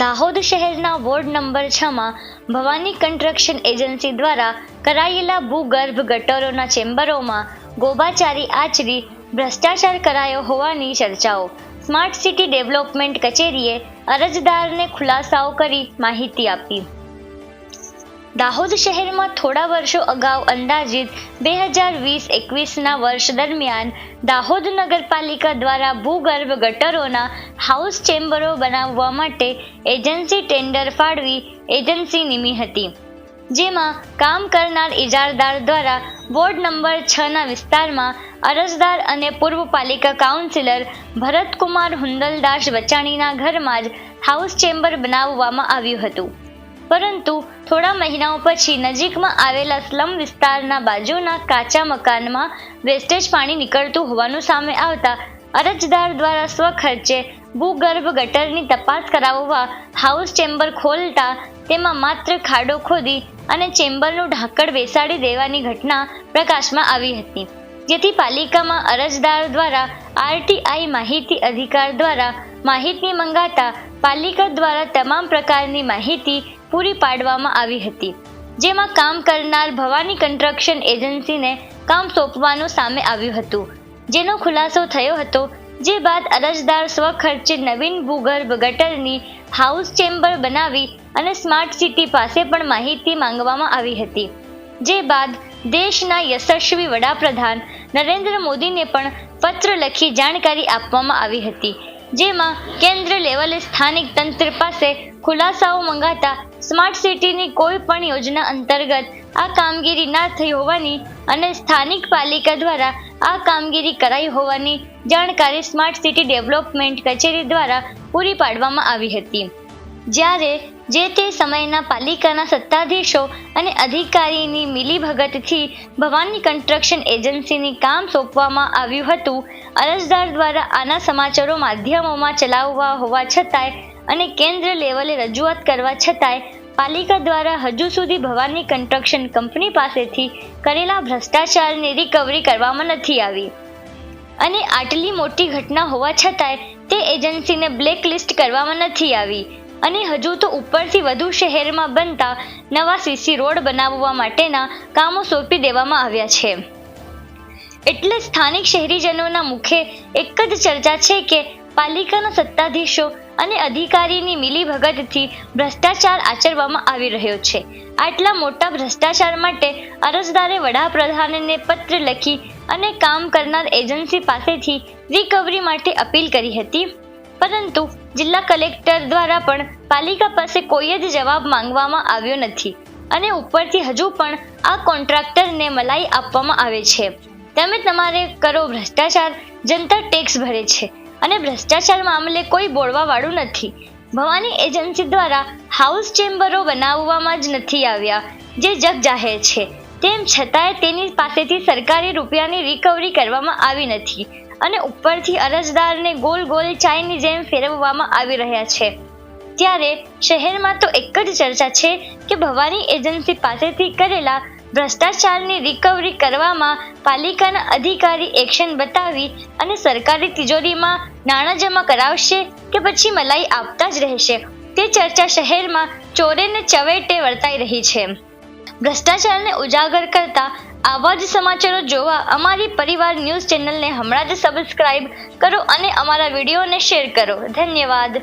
દાહોદ શહેરના ward number છમાં Bhavani construction agency દ્વારા કરાયેલા ભૂગર્ભ ગટરોના ચેમ્બરોમાં ગોબાચારી આચરી, ભ્રષ્ટાચાર કરાયો હોવાની ચર્ચાઓ. સ્માર્ટ સિટી ડેવલપમેન્ટ કચેરીએ અરજદારને ખુલાસાઓ કરી માહિતી આપી. દાહોદ શહેરમાં થોડા વર્ષો અગાઉ અંદાજિત બે હજાર વીસ એકવીસના વર્ષ દરમિયાન દાહોદ નગરપાલિકા દ્વારા ભૂગર્ભ ગટરોના હાઉસ ચેમ્બરો બનાવવા માટે એજન્સી ટેન્ડર ફાળવી એજન્સી નિમી હતી. જેમાં કામ કરનાર ઇજારદાર દ્વારા વોર્ડ નંબર છના વિસ્તારમાં અરજદાર અને પૂર્વ પાલિકા કાઉન્સિલર ભરતકુમાર હુંદલદાસ વચાણીના ઘરમાં જ હાઉસ ચેમ્બર બનાવવામાં આવ્યું હતું. પરંતુ થોડા મહિનાઓ પછી નજીકમાં આવેલા સ્લમ વિસ્તારના બાજુના કાચા મકાનમાં વેસ્ટેજ પાણી નીકળતું હોવાનું સામે આવતા અરજદાર દ્વારા સ્વખર્ચે ભૂગર્ભ ગટરની તપાસ કરાવવા હાઉસ ચેમ્બર ખોલતા તેમાં માત્ર ખાડો ખોદી અને ચેમ્બરનું ઢાંકણ બેસાડી દેવાની ઘટના પ્રકાશમાં આવી હતી. જેથી પાલિકામાં અરજદાર દ્વારા આરટીઆઈ માહિતી અધિકાર દ્વારા માહિતી મંગાતા પાલિકા દ્વારા તમામ પ્રકારની માહિતી પૂરી પાડવામાં આવી હતી, જેમાં કામ કરનાર ભવાની કન્સ્ટ્રક્શન એજન્સીને કામ સોંપવાનું સામે આવ્યું હતું, જેનો ખુલાસો થયો હતો, જે બાદ અરજદાર સ્વખર્ચે નવીન ભૂગર્ભ ગટરની હાઉસ ચેમ્બર બનાવી અને સ્માર્ટ સિટી પાસે પણ માહિતી માંગવામાં આવી હતી, જે બાદ દેશના યશસ્વી વડાપ્રધાન નરેન્દ્ર મોદીને પણ પત્ર લખી જાણકારી આપવામાં આવી હતી જેમાં કેન્દ્ર લેવલે સ્થાનિક તંત્ર પાસે ખુલાસાઓ મંગાતા સ્માર્ટ સિટીની કોઈ પણ યોજના અંતર્ગત આ કામગીરી ના થઈ હોવાની અને સ્થાનિક પાલિકા દ્વારા આ કામગીરી કરાઈ હોવાની જાણકારી સ્માર્ટ સિટી ડેવલપમેન્ટ કચેરી દ્વારા પૂરી પાડવામાં આવી હતી. જ્યારે જે તે સમયના પાલિકાના સત્તાધીશો અને અધિકારીની મિલીભગતથી ભવાની કન્સ્ટ્રક્શન એજન્સીની કામ સોંપવામાં આવ્યું હતું, અરજદાર દ્વારા આના સમાચારો માધ્યમોમાં ચલાવવા હોવા છતાંય અને કેન્દ્ર લેવલે રજૂઆત કરવા છતાંય પાલિકા દ્વારા હજુ સુધી ભવાની કન્સ્ટ્રક્શન કંપની પાસેથી કરેલા ભ્રષ્ટાચારની રિકવરી કરવામાં નથી આવી. અને આટલી મોટી ઘટના હોવા છતાંય તે એજન્સીને બ્લેકલિસ્ટ કરવામાં નથી આવી. અને હજુ તો ઉપરથી વધુ શહેરમાં બનતા નવા સીસી રોડ બનાવવા માટેના કામો સોંપી દેવામાં આવ્યા છે. એટલે સ્થાનિક શહેરીજનોના મુખે એક જ ચર્ચા છે કે પાલિકાના સત્તાધીશો અને અધિકારીની મિલીભગતથી ભ્રષ્ટાચાર આચરવામાં આવી રહ્યો છે. આટલા મોટા ભ્રષ્ટાચાર માટે અરજદારે વડાપ્રધાનને પત્ર લખી અને કામ કરનાર એજન્સી પાસેથી રિકવરી માટે અપીલ કરી હતી. પરંતુ જિલ્લા કલેક્ટર દ્વારા પણ પાલિકા પાસે કોઈ જ જવાબ માંગવામાં આવ્યો નથી અને ઉપરથી હજુ પણ આ કોન્ટ્રાક્ટરને મલાઈ આપવામાં આવે છે. તમે તમારે કરો ભ્રષ્ટાચાર, જનતા ટેક્સ ભરે છે અને ભ્રષ્ટાચાર મામલે કોઈ બોળવાવાળું નથી. ભવાની એજન્સી દ્વારા હાઉસ ચેમ્બરો બનાવવામાં જ નથી આવ્યા, જે જગ જાહેર છે. તેમ છતાંય તેની પાસેથી સરકારી રૂપિયાની રિકવરી કરવામાં આવી નથી. અને ઉપરથી અરજદારને ગોલ ગોલ ચાયની જેમ ફેરવવામાં આવી રહ્યા છે. ત્યારે શહેરમાં તો એક જ ચર્ચા છે કે ભવાની એજન્સી પાસેથી કરેલા ભ્રષ્ટાચારની રિકવરી કરવામાં પાલિકાના અધિકારી એક્શન બતાવી અને સરકારી તિજોરીમાં નાણાં જમા કરાવશે કે પછી મલાઈ આપતા જ રહેશે. તે ચર્ચા શહેરમાં ચોરે ને ચવેટે વર્તાઈ રહી છે. ભ્રષ્ટાચારને ઉજાગર કરતા આવા જ સમાચારો જોવા અમારી પરિવાર ન્યૂઝ ચેનલને હમણાં જ સબસ્ક્રાઇબ કરો અને અમારા વિડીયોને શેર કરો. ધન્યવાદ.